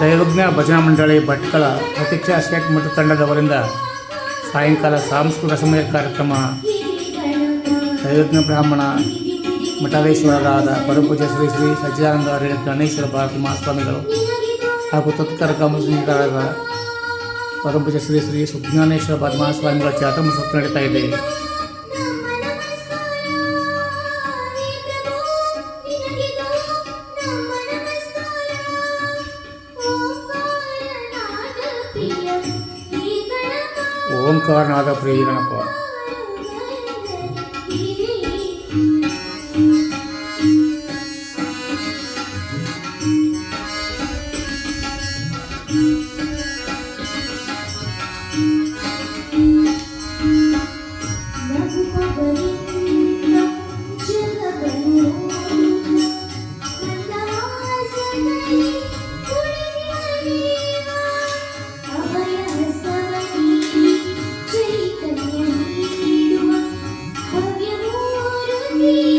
ದೈವಜ್ಞ ಭಜನಾ ಮಂಡಳಿ ಭಟ್ಕಳ ಪ್ರತೀಕ್ಷಾ ಸ್ಟೇಟ್ ಮಠ ತಂಡದವರಿಂದ ಸಾಯಂಕಾಲ ಸಾಂಸ್ಕೃತಿಕ ಸಮಯ ಕಾರ್ಯಕ್ರಮ ದೈವಜ್ಞ ಬ್ರಾಹ್ಮಣ ಮಠಾಧೀಶ್ವರರಾದ ಪರಪೂಜೆ ಶ್ರೀ ಶ್ರೀ ಸಚ್ಚಿದಾನಂದ ಗಣೇಶ್ವರ ಭಾರತಿ ಮಹಾಸ್ವಾಮಿಗಳು ಹಾಗೂ ತತ್ಕರ ಕಮಲರಾದ ಪರಪೂಜೆ ಶ್ರೀ ಶ್ರೀ ಸುಜ್ಞಾನೇಶ್ವರ ಭಾರತಿ ಮಹಾಸ್ವಾಮಿಗಳ ಸುತ್ತ ನಡೀತಾ ಇದೆ. ஓம்கார் நாத பிரயோஜனப்பா Bye.